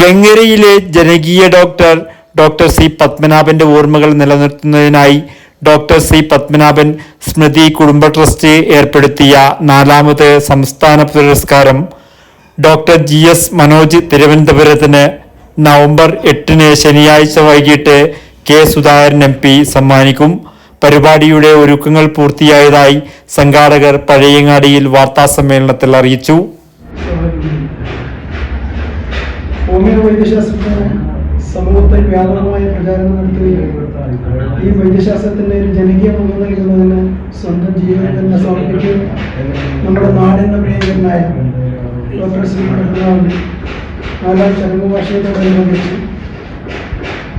വെങ്ങരയിലെ ജനകീയ doctor doctor C പത്മനാഭന്റെ ഓർമ്മകൾ നിലനിർത്തുന്നതിനായി ഡോക്ടർ സി പത്മനാഭൻ സ്മൃതി കുടുംബ ട്രസ്റ്റ് ഏർപ്പെടുത്തിയ നാലാമത് സംസ്ഥാന പുരസ്കാരം ഡോക്ടർ ജി എസ് മനോജ് തിരുവനന്തപുരത്തിന് നവംബർ എട്ടിന് ശനിയാഴ്ച വൈകിട്ട് കെ സുധാകരൻ എം പി സമ്മാനിക്കും. പരിപാടിയുടെ ഒരുക്കങ്ങൾ പൂർത്തിയായതായി സംഘാടകർ പഴയങ്ങാടിയിൽ വാർത്താസമ്മേളനത്തിൽ അറിയിച്ചു. ഹോമിയോ വൈദ്യശാസ്ത്രത്തിന് സമൂഹത്തെ വ്യാപകമായ പ്രചാരണം നടത്തുകയും ഈ വൈദ്യശാസ്ത്രത്തിന്റെ ഒരു ജനകീയ മുഖം നൽകുന്നതിന് സ്വന്തം ജീവിതം തന്നെ നമ്മുടെ നാടിന്റെ പ്രിയങ്കരനായ ഡോക്ടർ ശ്രീ പത്മനാഭൻ നാലാം ചരമവാർഷികത്തോടനുബന്ധിച്ച്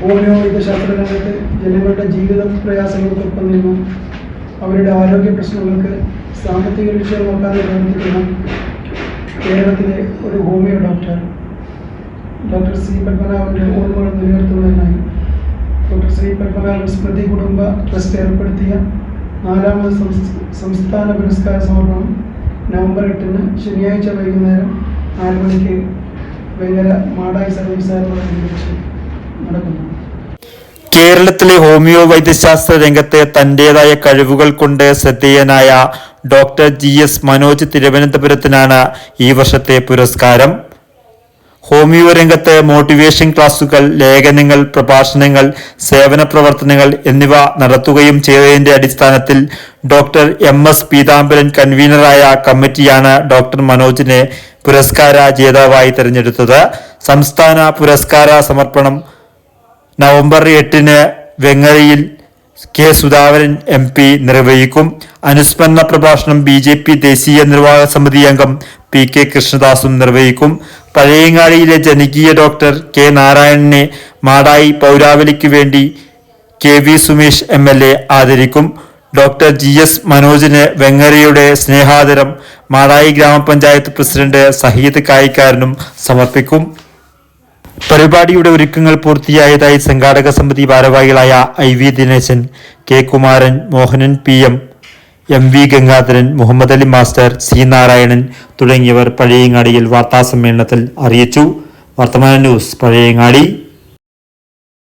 ഹോമിയോ വൈദ്യശാസ്ത്ര രംഗത്ത് ജനങ്ങളുടെ ജീവിത പ്രയാസങ്ങൾക്കൊപ്പം നിന്നും അവരുടെ ആരോഗ്യ പ്രശ്നങ്ങൾക്ക് സാമ്പത്തിക വിഷയം നോക്കാതെ പ്രവർത്തിക്കുന്ന കേരളത്തിലെ ഒരു ഹോമിയോ ഡോക്ടർ ഡോക്ടർ സി പത്മനാഭന്റെ ഓർമ്മകൾ നിലനിർത്തുന്നതിനായി ഡോക്ടർ ശ്രീ പത്മനാഭൻ സ്മൃതി കുടുംബ ട്രസ്റ്റ് ഏർപ്പെടുത്തിയ നാലാമത് സംസ്ഥാന പുരസ്കാര സമർപ്പണം നവംബർ എട്ടിന് ശനിയാഴ്ച വൈകുന്നേരം നാല് മണിക്ക് വെങ്ങര മാടായി സർവീസ് നടക്കുന്നു കേരളത്തിലെ ഹോമിയോ വൈദ്യശാസ്ത്ര രംഗത്തെ തന്റേതായ കഴിവുകൾ കൊണ്ട് ശ്രദ്ധേയനായ ഡോക്ടർ ജി എസ് മനോജ് തിരുവനന്തപുരത്തിനാണ് ഈ വർഷത്തെ പുരസ്കാരം. ഹോമിയോ രംഗത്ത് മോട്ടിവേഷൻ ക്ലാസുകൾ ലേഖനങ്ങൾ പ്രഭാഷണങ്ങൾ സേവന പ്രവർത്തനങ്ങൾ എന്നിവ നടത്തുകയും ചെയ്തതിന്റെ അടിസ്ഥാനത്തിൽ ഡോക്ടർ എം എസ് പീതാംബരൻ കൺവീനറായ കമ്മിറ്റിയാണ് ഡോക്ടർ മനോജിനെ പുരസ്കാര ജേതാവായി തെരഞ്ഞെടുത്തത്. സംസ്ഥാന പുരസ്കാര സമർപ്പണം നവംബർ എട്ടിന് വെങ്ങരയിൽ കെ സുധാകരൻ എം പി നിർവഹിക്കും. അനുസ്മരണ പ്രഭാഷണം ബി ജെ പി ദേശീയ നിർവാഹക സമിതി അംഗം പി കെ കൃഷ്ണദാസും നിർവഹിക്കും. പഴയങ്ങാടിയിലെ ജനകീയ ഡോക്ടർ കെ നാരായണനെ മാടായി പൗരാവലിക്ക് വേണ്ടി K V Sumesh M L A ആദരിക്കും. ഡോക്ടർ ജി എസ് മനോജിന് വെങ്ങരയുടെ സ്നേഹാദരം മാടായി ഗ്രാമപഞ്ചായത്ത് പ്രസിഡന്റ് സഹീദ് കായിക്കാരനും സമർപ്പിക്കും. പരിപാടിയുടെ ഒരുക്കങ്ങൾ പൂർത്തിയായതായി സംഘാടക സമിതി ഭാരവാഹികളായ I V Dineshan K Kumaran Mohanan P M M V Gangadharan Muhammad Ali master C Narayanan തുടങ്ങിയവർ പഴയങ്ങാടിയിൽ വാർത്താസമ്മേളനത്തിൽ അറിയിച്ചു. വർത്തമാന ന്യൂസ് പഴയങ്ങാടി.